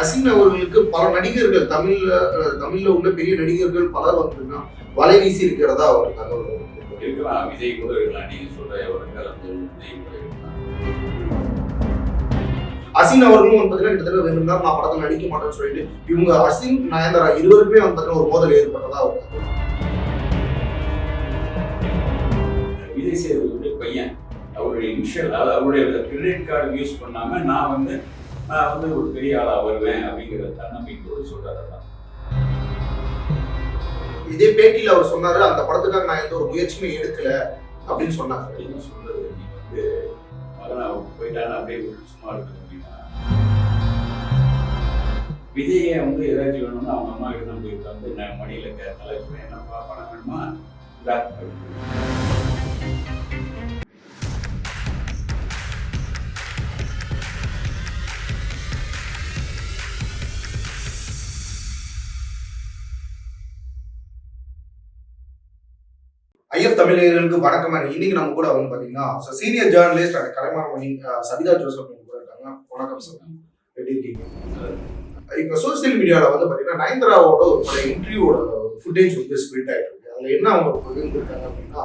அசின் அவர்களுக்கு பல நடிகர்கள் தமிழ்ல தமிழ்ல உள்ள பெரிய நடிகர்கள் பலர் வந்து வலை வீசி இருக்கிறதா ஒரு தகவல் இருக்கு. இருக்கலாம். விஜய் கூட இருக்கலாம். நீங்க சொல்ற அசின் அவர்களும் வந்து பாத்தீங்கன்னா கிட்டத்தட்ட ரெண்டு நேரம் நான் படத்தில் நடிக்க மாட்டேன்னு சொல்லிட்டு இவங்க அசின் நயன்தாரா இருவருக்குமே வந்து பாத்தீங்கன்னா ஒரு மோதல் ஏற்பட்டதா ஒரு தகவல். விஜய் சேதுபதியுடைய பையன். அவருடைய இனிஷியல் அதாவது அவருடைய கிரெடிட் கார்டு யூஸ் பண்ணாம நான் வந்து நான் வந்து ஒரு பெரிய ஆளா வருவேன் அப்படிங்கிற தன்னம்பிக்கையோடு அதான். இதே பேட்டியில அவர் சொன்னாரு அந்த படத்துக்காக நான் எந்த ஒரு முயற்சியுமே எடுக்கல அப்படின்னு சொன்னாரு. அப்படின்னு சொல்றது? நீ வந்து மகனா போயிட்டான்னு அப்படியே சும்மா இருக்கணும் அப்படின்னா விஜயை வந்து ஏதாச்சும் வேணும்னா அவங்க அம்மா கிட்ட போய் உட்காந்து நான் மடியில கேட்டால என்னப்பா பணம் வேணுமா? இந்தா தமிழர்களுக்கு வணக்கம். இன்னைக்கு நம்ம கூட வந்து பாத்தீங்கன்னா senior journalist and Kalaimamani Sabitha Joseph கூட இருக்காங்க. வணக்கம் சார் எப்படி இருக்கீங்க? இப்போ சோசியல் மீடியாவில் வந்து பார்த்தீங்கன்னா நயன்தராவோட ஒரு பல இன்டர்வியூவோட ஃபுட்டேஜ் வந்து ஸ்பிரிட் ஆயிட்டு இருக்கு. அதில் என்ன அவங்க பகிர்ந்துருக்காங்க அப்படின்னா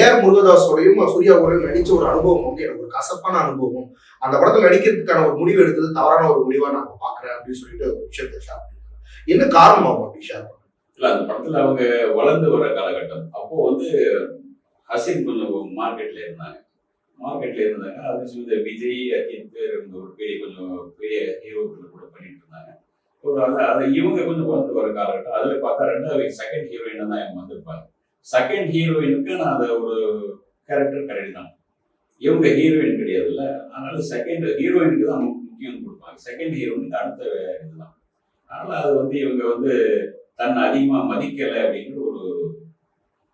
ஏஆர் முருகதாஸோடையும் சூர்யாவோடையும் நடிச்ச ஒரு அனுபவம் வந்து எனக்கு ஒரு கசப்பான அனுபவம். அந்த படத்தில் நடிக்கிறதுக்கான ஒரு முடிவு எடுத்தது தவறான ஒரு முடிவாக நான் பார்க்குறேன் அப்படின்னு சொல்லிட்டு ஒரு விஷயத்தை ஷேர் என்ன காரணம் அவங்க அப்படி ஷேர் இல்லை அந்த படத்தில் அவங்க வளர்ந்து வர காலகட்டம். அப்போ வந்து ஹசின் கொஞ்சம் மார்க்கெட்ல இருந்தாங்க. மார்க்கெட்ல இருந்தாங்க. அது சொல்லி விஜய் அஜித் பேர் இருந்த ஒரு பெரிய கொஞ்சம் பெரிய ஹீரோக்கள் கூட பண்ணிட்டு இருந்தாங்க. ஒரு அது அது இவங்க கொஞ்சம் வளர்ந்து வர காலகட்டம். அதில் பார்த்தா ரெண்டாவது செகண்ட் ஹீரோயினாக தான் இவங்க வந்திருப்பாங்க. செகண்ட் ஹீரோயினுக்கு நான் அதை ஒரு கேரக்டர் கரெக்ட் தான். இவங்க ஹீரோயின் கிடையாதுல்ல. அதனால செகண்ட் ஹீரோயினுக்கு தான் முக்கியம் கொடுப்பாங்க. செகண்ட் ஹீரோயினுக்கு அடுத்த இதுதான். அதனால அது வந்து இவங்க வந்து தன்னை அதிகமா மதிக்கல அப்படின்ற ஒரு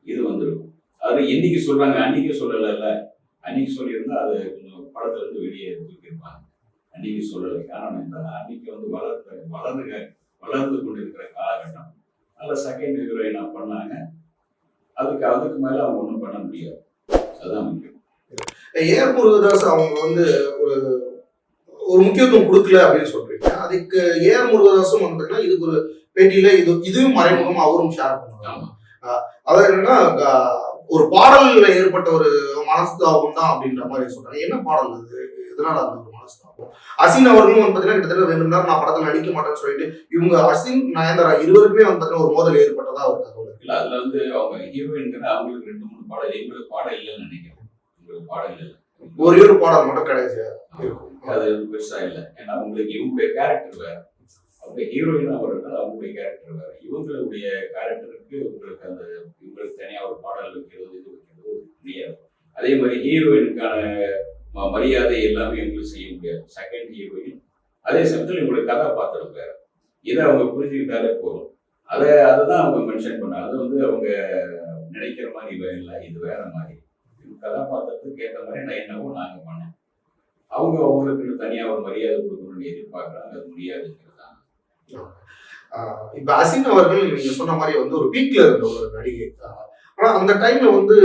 இது வந்திருக்கும். அது என்னைக்கு சொல்றாங்க? அன்னைக்கு சொல்லலைல்ல. அன்னைக்கு சொல்லியிருந்தா அது கொஞ்சம் படத்துல இருந்து வெளியே தூக்கியிருப்பாங்க. அன்னைக்கு சொல்லலை. காரணம் என்ன? அன்னைக்கு வந்து வளர்த்த வளர்ந்து வளர்ந்து கொண்டிருக்கிற காலகட்டம் அதில் செகண்ட் ஹீரோயினா பண்ணாங்க. அதுக்கு அதுக்கு மேல அவங்க ஒன்றும் பண்ண முடியாது. அதுதான் முக்கியம். ஏ முருகதாஸ் அவங்க வந்து ஒரு ஒரு முக்கியத்துவம் கொடுக்கல அப்படின்னு சொல்றீங்க. அதுக்கு ஏ முருகதாஸும் வந்து இதுக்கு ஒரு பேட்டியில இது இதுவும் மறைமுகம் அவரும் ஷேர் பண்ணுவாங்க அதாவது என்னன்னா ஒரு பாடல்ல ஏற்பட்ட ஒரு மனஸ்தாபம் தான் அப்படின்ற மாதிரி சொல்றாங்க. என்ன பாடல் அது? எதனால அந்த ஒரு மனஸ்தாபம்? அசின் அவர்களும் வந்து பாத்தீங்கன்னா கிட்டத்தட்ட ரெண்டு நேரம் நான் படத்தில் நடிக்க மாட்டேன்னு சொல்லிட்டு இவங்க அசின் நயன்தாரா இருவருக்குமே வந்து பாத்தீங்கன்னா ஒரு மோதல் ஏற்பட்டதா ஒரு தகவல். இல்ல அதுல வந்து அவங்க ஹீரோயின்கிற அவங்களுக்கு ரெண்டு மூணு பாடல் எங்களுக்கு பாடம் இல்லைன்னு நினைக்கிறேன். உங்களுக்கு பாடம் இல்லை. ஒரே ஒரு பாடல் மட்டும் இருக்கும் அது பெருசா இல்லை. ஏன்னா உங்களுக்கு இவங்களுடைய கேரக்டர் வேற. அவங்க ஹீரோயினா வரதுனால அவங்களுடைய கேரக்டர் வேறு. இவங்களுடைய கேரக்டருக்கு உங்களுக்கு அந்த இவங்களுக்கு தனியாக ஒரு பாடல் வைக்கிறது இது வைக்கிறது முடியாது அதே மாதிரி ஹீரோயினுக்கான ம- மரியாதை எல்லாமே இவங்களுக்கு செய்ய முடியாது. செகண்ட் ஹீரோயின் அதே சமயத்தில் இவங்களுடைய கதாபாத்திரம் வேறு. இதை அவங்க புரிஞ்சுக்கிட்டாலே போதும். அதை அதை தான் அவங்க மென்ஷன் பண்ணாங்க. அது வந்து அவங்க நினைக்கிற மாதிரி வேற இல்லை இது வேற மாதிரி. கதாபாத்திரத்துக்கு ஏற்ற மாதிரி நான் என்னவோ நாங்கள் பண்ணோம் அவங்க அவங்களுக்கு தனியாக ஒரு மரியாதை கொடுக்கணும்னு எதிர்பார்க்குறாங்க. அது முடியாதுங்கிறது. இப்ப அசின் அவர்கள் நீங்க சொன்ன மாதிரி வந்து ஒரு வீக்ல இருந்த ஒரு நடிகை. ஆனா அந்த டைம்ல வந்து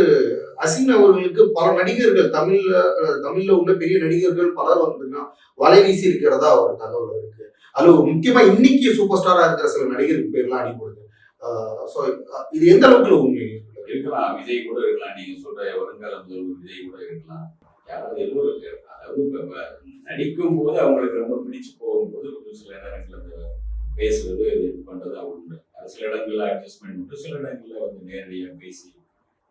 அசின் அவர்களுக்கு பல நடிகர்கள் தமிழ்ல தமிழ்ல உள்ள பெரிய நடிகர்கள் பலர் வந்துன்னா வலை வீசி இருக்கிறதா ஒரு தகவல் இருக்கு. அது ஒரு முக்கியமா இன்னைக்கு சூப்பர் ஸ்டாரா இருக்கிற சில நடிகருக்கு பேர்லாம் அடிபடுது ஸோ இது எந்த அளவுக்கு உண்மை? இருக்கலாம். விஜய் கூட இருக்கலாம். நீங்க சொல்ற வருங்கால முதல்வர் விஜய் கூட இருக்கலாம். யாராவது எல்லோரும் அதாவது நடிக்கும் போது அவங்களுக்கு ரொம்ப பிடிச்சு போகும்போது ஒரு சில நேரங்கள் அந்த பேசுறது இது பண்றது உண்டு அது சில இடங்கள்ல அட்ஜஸ்ட்மெண்ட் உண்டு சில இடங்கள்ல வந்து நேரடியாக பேசி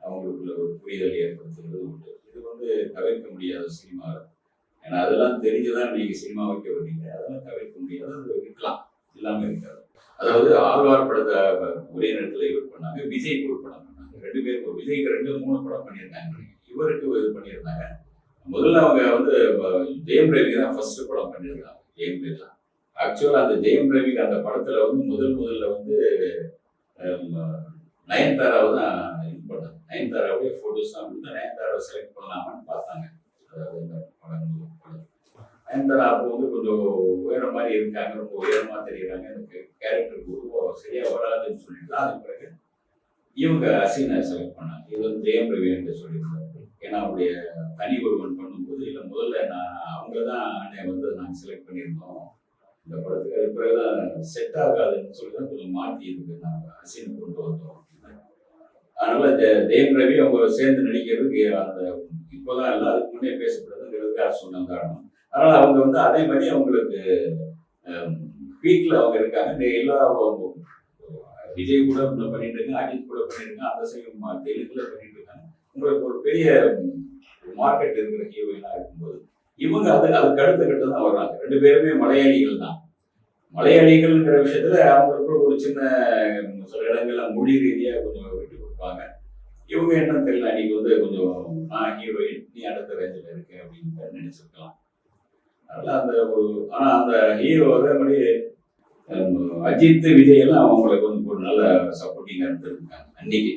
அவங்களுக்குள்ள ஒரு புரிதல் ஏற்படுத்துறது உண்டு. இது வந்து தவிர்க்க முடியாத சினிமா. ஏன்னா அதெல்லாம் தெரிஞ்சுதான் நீங்க சினிமா வைக்க வர்றீங்க. அதெல்லாம் தவிர்க்க முடியாது அது இருக்கலாம். இல்லாம இருக்காது. அதாவது ஆழ்வார் படத்தை ஒரே நேரத்தில் இவர் பண்ணாங்க விஜய்க்கு ஒரு படம் பண்ணாங்க. ரெண்டு பேருக்கு விஜய்க்கு ரெண்டு மூணு படம் பண்ணியிருந்தாங்க. இவருக்கு இது பண்ணியிருந்தாங்க. முதல்ல அவங்க வந்து ஜெயம் ரவிக்கு தான் ஃபர்ஸ்ட் படம் பண்ணியிருந்தாங்க. ஜெயம் ரவி தான். ஆக்சுவலாக அந்த ஜெயம் ரவிக்கு அந்த படத்தில் வந்து முதல் முதல்ல வந்து நயன்தாராவை தான் இது பண்ணாங்க. நயன்தாராவுடைய ஃபோட்டோஸ் தான் வந்து நயன்தாராவை செலக்ட் பண்ணலாமான்னு பார்த்தாங்க. அதாவது இந்த படம் படம். நயன்தாரா அப்போ வந்து கொஞ்சம் உயரம் மாதிரி இருக்காங்க ரொம்ப உயரமாக தெரியுறாங்க. எனக்கு கேரக்டருக்கு உருவம் சரியாக வராதுன்னு சொல்லிட்டு தான் அதுக்கு பிறகு இவங்க அசீனை செலக்ட் பண்ணாங்க. இது வந்து ஜெயம் ரவி என்று சொல்லியிருந்தாங்க. ஏன்னா அவருடைய தனி ஒருவன் பண்ணும்போது இல்லை முதல்ல நான் அவங்கள தான் வந்து நாங்கள் செலக்ட் பண்ணியிருந்தோம். இந்த படத்துக்கு அது பிறகுதான் செட் ஆகாதுன்னு சொல்லி தான் கொஞ்சம் மாற்றி இருக்கு நாங்கள் அரசியல் கொண்டு வந்தோம். அதனால தேவ் ரவி அவங்க சேர்ந்து நடிக்கிறதுக்கு அந்த இப்போதான் எல்லாம் அதுக்கு முன்னே பேசப்படுறதுங்கிறதுக்காக சொன்ன காரணம். அதனால் அவங்க வந்து அதே மாதிரி அவங்களுக்கு பீக்கில் அவங்க இருக்காங்க. இந்த எல்லா அவங்க- விஜய் கூட பண்ணிட்டு இருக்காங்க அஜித் கூட பண்ணிட்டு இருக்காங்க அந்த சைடு தெலுங்குல பண்ணிட்டு இருக்காங்க உங்களுக்கு ஒரு பெரிய மார்க்கெட் இருக்கிற ஹீரோயினாக இருக்கும்போது இவங்க அது அதுக்கு அடுத்த கட்டம் தான் வர்றாங்க. ரெண்டு பேருமே மலையாளிகள் தான். மலையாளிகள்ங்கிற விஷயத்துல அவங்களுக்கு ஒரு சின்ன சில இடங்கள்ல மொழி ரீதியாக கொஞ்சம் விட்டு கொடுப்பாங்க. இவங்க என்ன தெரியல அன்னைக்கு வந்து கொஞ்சம் நான் ஹீரோயின் நீ அடுத்த ரேஞ்சில் இருக்கு அப்படின்னு நினைச்சிருக்கலாம். அதனால அந்த ஒரு ஆனா அந்த ஹீரோ அதே மாதிரி அஜித் விஜய் எல்லாம் அவங்களுக்கு வந்து ஒரு நல்ல சப்போர்ட்டிங்காக இருந்திருக்காங்க. அன்னைக்கு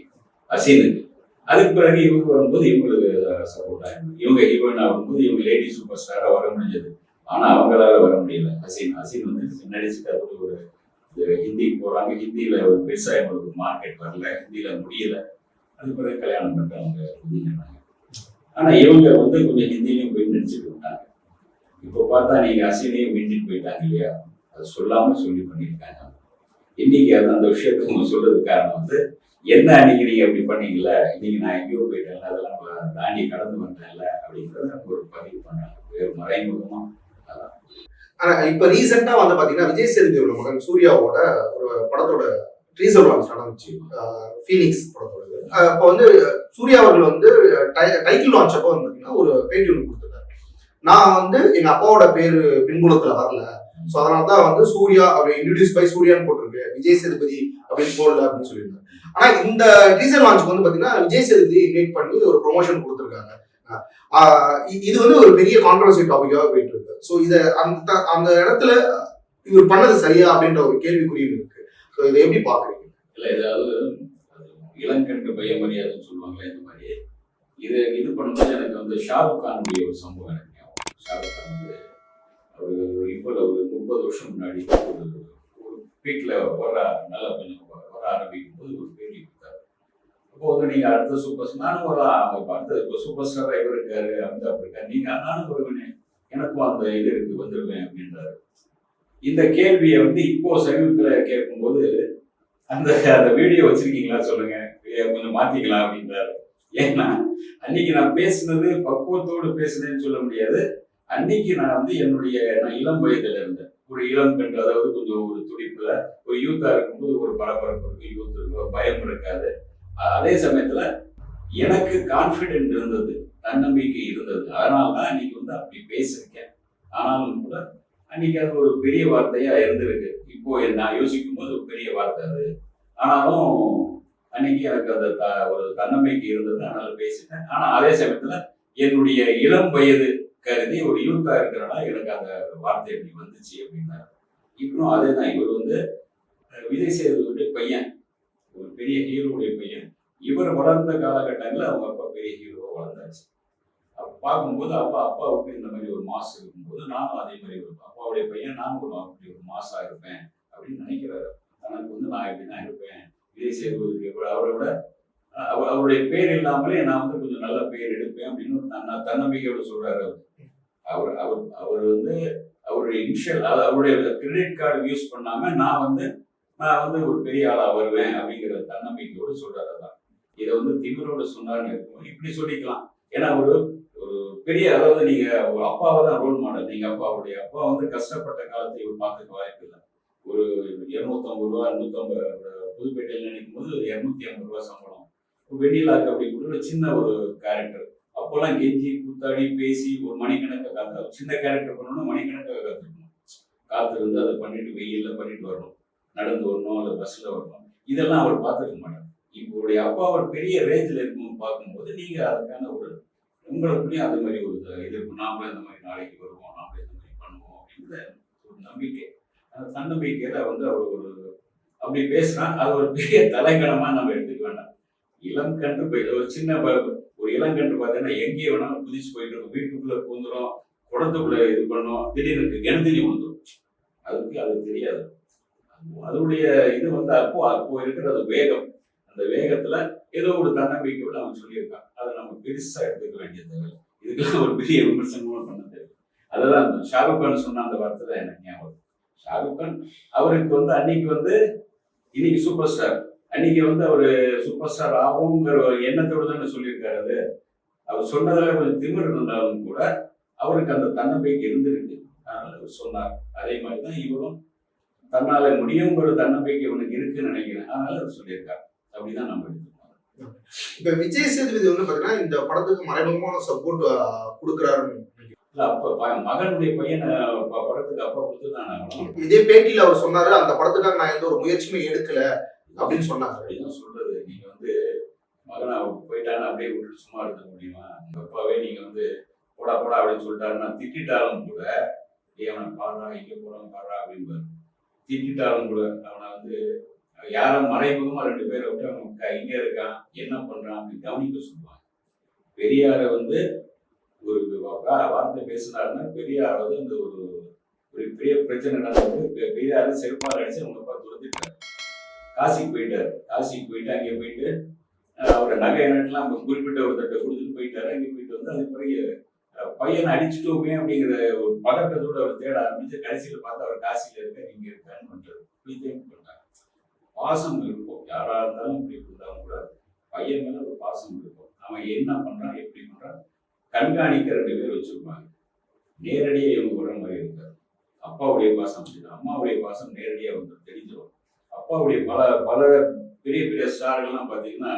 அசீனுக்கு. அதுக்கு பிறகு இவங்க வரும்போது இவங்களுக்கு சப்போர்ட் ஆயிடும் இவங்க ஹீரோயின் ஆகும்போது இவங்க லேடி சூப்பர் ஸ்டாராக வர முடிஞ்சது. ஆனால் அவங்களால வர முடியல. அசீன் அசீன் வந்து நடிச்சுட்டு அது ஒரு இது ஹிந்தி போகிறாங்க ஹிந்தியில் ஒரு பெருசாக இவங்களுக்கு மார்க்கெட் வரல. ஹிந்தியில் முடியல. அது பிறகு கல்யாணம் பண்ணுறவங்க அப்படிங்கிறாங்க ஆனால் இவங்க வந்து கொஞ்சம் ஹிந்திலையும் போய் நடிச்சுட்டு விட்டாங்க. இப்போ பார்த்தா நீங்கள் அசீனையும் மிஞ்சிட்டு போயிட்டாங்க இல்லையா? அது சொல்லாமல் சொல்லி பண்ணியிருக்காங்க. இன்னைக்கு அது அந்த விஷயத்த அவங்க காரணம் வந்து என்ன அன்னைக்கு நீங்கள் அப்படி பண்ணீங்கல்ல? இன்னைக்கு நான் எங்கேயோ போயிட்டேன்ல அதெல்லாம் தாண்டி கடந்து வந்தேன்ல அப்படிங்கறத ஒரு பதிவு பண்ணாங்க வேறு மறைமுகமா அதான். ஆனா இப்ப ரீசெண்டா வந்து பாத்தீங்கன்னா விஜய் சேதுபதியோட மகன் சூர்யாவோட ஒரு படத்தோட ட்ரீசர் லான்ச் நடந்துச்சு. ஃபீனிக்ஸ் படத்தோட அப்போ வந்து சூர்யா அவர்கள் வந்து டைட்டில் லான்ச் அப்போ வந்து பாத்தீங்கன்னா ஒரு பேட்டி ஒன்று கொடுத்துருக்காரு நான் வந்து எங்க அப்பாவோட பேரு பின்புலத்துல வரல. ஸோ அதனால தான் வந்து சூர்யா அப்படி இன்ட்ரடியூஸ் பை சூர்யான்னு போட்டிருக்கு. விஜய் சேதுபதி அப்படின்னு போடல அப்படின்னு சொல்லியிருந்தாரு. ஆனா இந்த டீசர் லான்ச்சுக்கு வந்து பாத்தீங்கன்னா விஜய் சேதுபதி இன்வைட் பண்ணி ஒரு ப்ரொமோஷன் கொடுத்துருக்காங்க. இது வந்து ஒரு பெரிய கான்ட்ரவர்சி டாபிக்காக போயிட்டு இருக்கு. ஸோ இதை அந்த அந்த இடத்துல இவர் பண்ணது சரியா அப்படின்ற ஒரு கேள்விக்குறியும் இருக்கு. ஸோ இதை எப்படி பாக்குறீங்க இல்ல ஏதாவது இளங்கன்று பைய மரியாதைன்னு சொல்லுவாங்களே இந்த மாதிரி. இது இது பண்ணும்போது எனக்கு வந்து ஷாருக் கானுடைய ஒரு சம்பவம் எனக்கு ஷாருக் கான் வந்து இப்போ ஒரு முப்பது வருஷம் முன்னாடி ஒரு ஒரு பீக்ல வர நல்லா கொஞ்சம் வர ஆரம்பிக்கும் போது ஒரு பேட்டி கொடுத்தாரு அப்போ வந்து நீங்கள் அடுத்த சூப்பர் ஸ்டார் நானும் ஒரு அடுத்த இப்போ சூப்பர் ஸ்டார் இவர் இருக்காரு அப்படி இருக்காரு. நீங்கள் நானும் வருவேனே எனக்கும் அந்த இது இருக்கு வந்துடுவேன் அப்படின்றாரு. இந்த கேள்வியை வந்து இப்போ சமீபத்தில் கேட்கும்போது அந்த அந்த வீடியோ வச்சிருக்கீங்களா சொல்லுங்க கொஞ்சம் மாத்திக்கலாம் அப்படின்றாரு. ஏன்னா அன்னைக்கு நான் பேசினது பக்குவத்தோடு பேசினேன்னு சொல்ல முடியாது. அன்னைக்கு நான் வந்து என்னுடைய நான் இளம் வயதில் இருந்தேன் ஒரு இளம் பெண் அதாவது கொஞ்சம் ஒரு துடிப்புல ஒரு யூத்தா இருக்கும்போது ஒரு பரபரப்பு இருக்கும் யூத் இருக்கும் ஒரு பயம் இருக்காது. அதே சமயத்துல எனக்கு கான்பிடென்ட் இருந்தது தன்னம்பிக்கை இருந்தது. அதனால தான் அன்னைக்கு வந்து அப்படி பேசியிருக்கேன் ஆனாலும் கூட அன்னைக்கு அது ஒரு பெரிய வார்த்தையா இருந்திருக்கு. இப்போ நான் யோசிக்கும் போது ஒரு பெரிய வார்த்தை அது. ஆனாலும் அன்னைக்கு எனக்கு அந்த த- ஒரு தன்னம்பிக்கை இருந்தது அதனால பேசிட்டேன். ஆனா அதே சமயத்துல என்னுடைய இளம் வயது கருதி ஒரு யூத்தா இருக்கிறனால எனக்கு அந்த வார்த்தை எப்படி வந்துச்சு அப்படின்னா இப்போ அதே தான் இவர் வந்து விஜய் சேதுடைய பையன். ஒரு பெரிய ஹீரோவுடைய பையன். இவர் வளர்ந்த காலகட்டங்களில் அவங்க அப்பா பெரிய ஹீரோவா வளர்ந்தாச்சு. அப்ப பார்க்கும்போது அப்பா அப்பாவுக்கு இந்த மாதிரி ஒரு மாஸ் இருக்கும்போது நானும் அதே மாதிரி ஒரு அப்பாவுடைய பையன் நானும் ஒரு அப்படி ஒரு மாசா இருப்பேன் அப்படின்னு நினைக்கிறாரு. தனக்கு வந்து நான் இப்படி தான் இருப்பேன். விஜய் சேதுபதி விட அவரை விட அவருடைய பேர் இல்லாமலே நான் வந்து கொஞ்சம் நல்ல பேர் எடுப்பேன் அப்படின்னு தன்ன- தன்னம்பிக்கையோட சொல்றாரு அவர். அவர் அவர் அவர் வந்து அவருடைய இனிஷியல் அவருடைய கிரெடிட் கார்டு யூஸ் பண்ணாம நான் வந்து நான் வந்து ஒரு பெரிய ஆளா வருவேன் அப்படிங்கிற தன்னம்பிக்கையோடு சொல்றாரு தான் இதை வந்து திமிரோட சொன்னார்னு இருக்கும் இப்படி சொல்லிக்கலாம். ஏன்னா ஒரு ஒரு பெரிய அதாவது நீங்க ஒரு அப்பாவை தான் ரோல் மாடல் நீங்க அப்பாவுடைய அப்பா வந்து கஷ்டப்பட்ட காலத்தை இவர் பார்த்துக்க வாய்ப்பு இல்லை. ஒரு இருநூத்தம்பது ரூபா நூத்தம்பது புதுப்பேட்டையில் நினைக்கும் போது இரநூத்தி ஐம்பது ரூபா சம்பளம். வெண்ணிலாக்கு அப்படி கூட ஒரு சின்ன ஒரு கேரக்டர் அப்போல்லாம் கெஞ்சி கூத்தாடி பேசி ஒரு மணிக்கணக்கை காத்து சின்ன கேரக்டர் பண்ணணும்னா மணிக்கணக்காக காத்திருக்கணும். காத்திருந்து அதை பண்ணிட்டு வெயில்ல பண்ணிட்டு வரணும். நடந்து வரணும் அல்லது பஸ்ல வரணும். இதெல்லாம் அவர் பார்த்துருக்க மாட்டார். இவருடைய அப்பா ஒரு பெரிய ரேஞ்சில் இருக்கும்னு பார்க்கும்போது நீங்க அதுக்கான ஒரு உங்களுக்குள்ளேயும் அது மாதிரி ஒரு இது இருக்கும். நாமளும் இந்த மாதிரி நாளைக்கு வருவோம் நாமளே இந்த மாதிரி பண்ணுவோம் அப்படிங்கிற ஒரு நம்பிக்கை. அந்த தன்னம்பிக்கையில வந்து அவர் ஒரு அப்படி பேசினா அது ஒரு பெரிய தலைக்கணமா நம்ம எடுத்துக்க வேண்டாம். இளம் கன்று போய் ஒரு சின்ன ப- ஒரு இளங்கன்று பார்த்தீங்கன்னா எங்கேயே வேணாலும் குதிச்சு போயிட்டு இருக்கும். வீட்டுக்குள்ள பூந்துடும் குடத்துக்குள்ள இது பண்ணும். திடீர்னு கிணத்துலயும் வந்துடும் அதுக்கு அது தெரியாது. அதனுடைய அதோடைய இது வந்து அப்போ அப்போ இருக்கிற அது வேகம். அந்த வேகத்துல ஏதோ ஒரு தன்னம்பிக்கையோட அவன் சொல்லியிருக்கான். அதை நம்ம பெருசா எடுத்துக்க வேண்டியது தேவை. இதுக்கெல்லாம் ஒரு பெரிய விமர்சனமும் பண்ண தேவை. அதுதான் அந்த ஷாருக் கான் சொன்ன அந்த வார்த்தை தான் எனக்கு ஞாபகம் ஷாருக் கான் அவருக்கு வந்து அன்னைக்கு வந்து இன்னைக்கு சூப்பர் ஸ்டார் அன்னைக்கு வந்து அவரு சூப்பர் ஸ்டார் ஆகுங்கிற ஒரு எண்ணத்தோடு தானே சொல்லியிருக்காரு அது. அவர் சொன்னதுல கொஞ்சம் திமிர் இருந்தாலும் கூட அவருக்கு அந்த தன்னம்பிக்கை இருந்திருக்கு. அதனால அவர் சொன்னார். அதே மாதிரி தான் இவரும் தன்னால முடியுங்கிற தன்னம்பிக்கை இவனுக்கு இருக்குன்னு நினைக்கிறேன். அதனால அவர் சொல்லியிருக்காரு. அப்படிதான் நம்ம எடுத்துக்கணும். இப்ப விஜய் சேதுபதி வந்து பாத்தீங்கன்னா இந்த படத்துக்கு மறைமுகமான சப்போர்ட் கொடுக்குறாருன்னு நினைக்கிறேன். இல்ல அப்ப மகனுடைய பையனை படத்துக்கு அப்பா கொடுத்து தான் இதே பேட்டியில அவர் சொன்னாரு அந்த படத்துக்காக நான் எந்த ஒரு முயற்சியுமே எடுக்கல. அப்படின்னு சொன்னாங்க. அப்படிதான் சொல்றது? நீங்க வந்து மகனை போயிட்டான்னு அப்படியே விட்டுட்டு சும்மா இருக்க முடியுமா? உங்க அப்பாவே நீங்க வந்து போடா போடா அப்படின்னு சொல்லிட்டாருன்னா திட்டாலும் கூட ஏய் அவனை பாடுறா இங்க போறான் பாடுறா அப்படின்னு திட்டாலும் கூட அவனை வந்து யாரும் மறைமுகமா ரெண்டு பேரை விட்டு அவன் இங்க இருக்கான் என்ன பண்றான் அப்படின்னு கவனிக்க சொல்லுவாங்க. பெரியாரை வந்து ஒரு வா- வார்த்தை பேசினாருன்னா பெரியார் வந்து அந்த ஒரு ஒரு பெரிய பிரச்சனை நடந்தது. பெ- பெரியாரை அடிச்சு அவங்க காசிக்கு போயிட்டார். காசிக்கு போயிட்டு அங்கே போயிட்டு அவர் நகை நட்டுலாம் குறிப்பிட்ட ஒரு தட்டை கொடுத்துட்டு போயிட்டாரு. அங்கே போயிட்டு வந்து அது பிறகு பையனை அடிச்சுட்டோமே அப்படிங்கிற ஒரு பதட்டத்தோடு அவர் தேட ஆரம்பிச்சு கடைசியில் பார்த்தா அவர் காசியில் இருக்க நீங்கள் இருக்கான்னு பண்றாரு இப்படி பாசம் இருக்கும் யாராக இருந்தாலும் இப்படி இருந்தாலும் கூட பையன் மேலே ஒரு பாசம் இருக்கும் அவன் என்ன பண்ணுறான் எப்படி பண்ணுறான் கண்காணிக்க ரெண்டு பேர் வச்சுருப்பாங்க. நேரடியாக இவங்க வர மாதிரி இருக்காது. அப்பாவுடைய பாசம் அப்படிதான். அம்மாவுடைய பாசம் நேரடியாக வந்து தெரிஞ்சிடும் அப்பாவுடைய பல பல பெரிய பெரிய ஸ்டார்கள்லாம் பார்த்தீங்கன்னா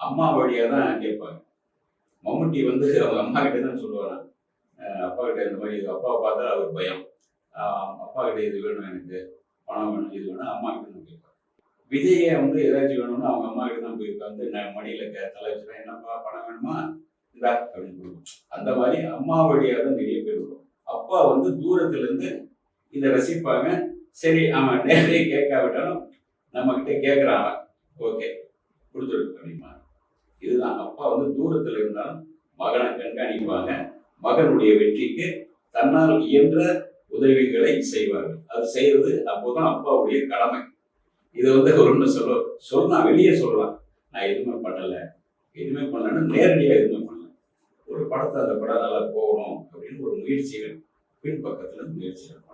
அம்மா வழியாக தான் கேட்பாங்க. மம்முட்டி வந்து அவங்க அம்மா கிட்ட தான் சொல்லுவாங்க. அப்பா கிட்ட இந்த மாதிரி இது அப்பாவை பார்த்தா அவர் பயம். அப்பா கிட்ட இது வேணும் எனக்கு. பணம் வேணும் இது வேணும் அம்மா கிட்ட தான் கேட்பாங்க. விஜயை வந்து ஏதாச்சும் வேணும்னா அவங்க அம்மா கிட்ட தான் போய் உட்காந்து நான் மணியில் க- தலை வச்சுருவேன் என்னப்பா பணம் வேணுமா? இந்தா அப்படின்னு கொடுக்கும் அந்த மாதிரி அம்மா வழியாக தான் நிறைய பேர் வரும். அப்பா வந்து தூரத்துலேருந்து இதை ரசிப்பாங்க. சரி அவன் நேரே கேட்காவிட்டாலும் நம்மக்கிட்ட கேட்குறான் ஓகே கொடுத்துரு அப்படிமா இதுதான். அப்பா வந்து தூரத்தில் இருந்தாலும் மகனை கண்காணிப்பாங்க. மகனுடைய வெற்றிக்கு தன்னால் இயன்ற உதவிகளை செய்வார்கள். அது செய்யறது அப்போதான் அப்பாவுடைய கடமை. இதை வந்து ஒன்று சொல்ல சொல்லலாம் வெளியே சொல்லலாம் நான் எதுவுமே பண்ணலை. எதுவுமே பண்ணலன்னு நேரடியாக எதுவுமே பண்ணல. ஒரு படத்தை அந்த படம் நல்லா போகணும் அப்படின்னு ஒரு முயற்சிகள் பின்பக்கத்தில் முயற்சிகள் பண்ணலாம்